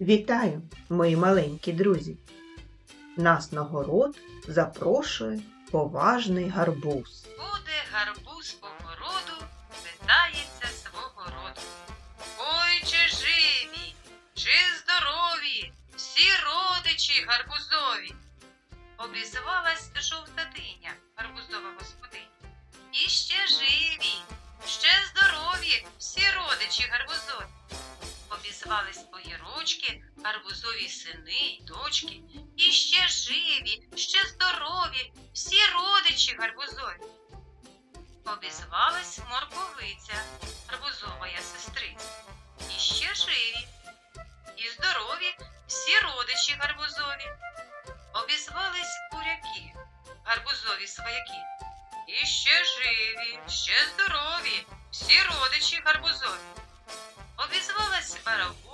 Вітаю, мої маленькі друзі! Нас на город запрошує поважний гарбуз. Буде гарбуз по городу, питається свого роду. Ой, чи живі, чи здорові, всі родичі гарбузові. Обізвалась жовта Обізвались огірочки, гарбузові сини й дочки. І ще живі, ще здорові, всі родичі гарбузові. Обізвалась морковиця, гарбузовая сестриця. І ще живі, і здорові, всі родичі гарбузові. Обізвались буряки, гарбузові свояки. І ще живі, ще здорові, всі родичі гарбузові. Обізвалась бараболь,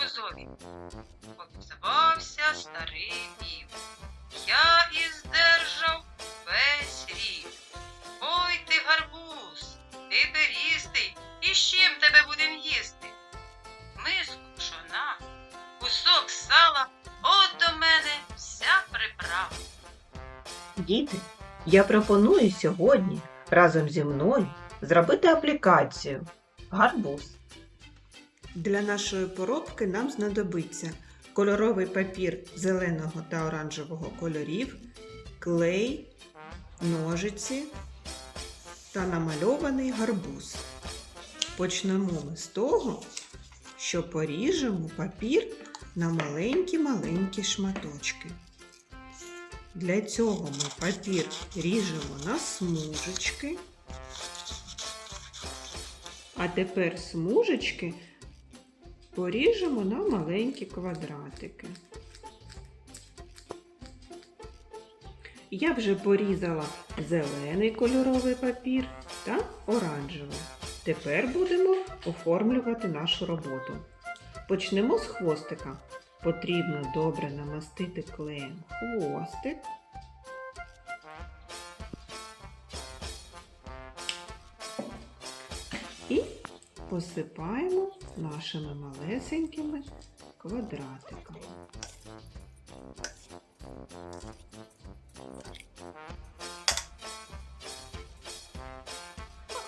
родичі гарбузові. Обізвався старий пів. Я іздержав весь рік. Ой ти гарбуз, ти перістий, і з чим тебе будем їсти? Миску пшона, кусок сала, от до мене вся приправа. Діти, я пропоную сьогодні разом зі мною зробити аплікацію гарбуз. Для нашої поробки нам знадобиться кольоровий папір зеленого та оранжевого кольорів, клей, ножиці та намальований гарбуз. Почнемо ми з того, що поріжемо папір на маленькі-маленькі шматочки. Для цього ми папір ріжемо на смужечки. А тепер смужечки поріжемо на маленькі квадратики. Я вже порізала зелений кольоровий папір та оранжевий. Тепер будемо оформлювати нашу роботу. Почнемо з хвостика. Потрібно добре намастити клеєм хвостик. І посипаємо нашими малесенькими квадратиками.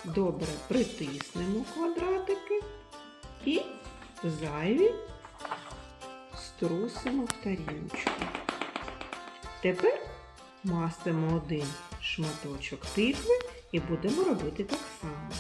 Добре притиснемо квадратики і зайві струсимо в тарілочку. Тепер мастимо один шматочок тикви і будемо робити так само.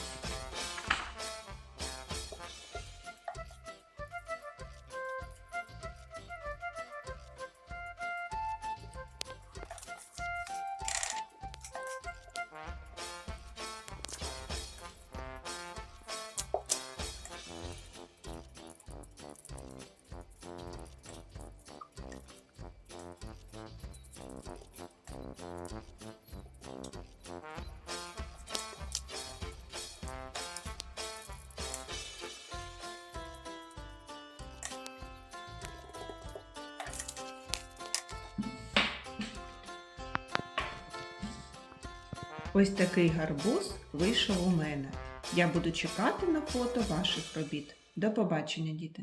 Ось такий гарбуз вийшов у мене. Я буду чекати на фото ваших робіт. До побачення, діти!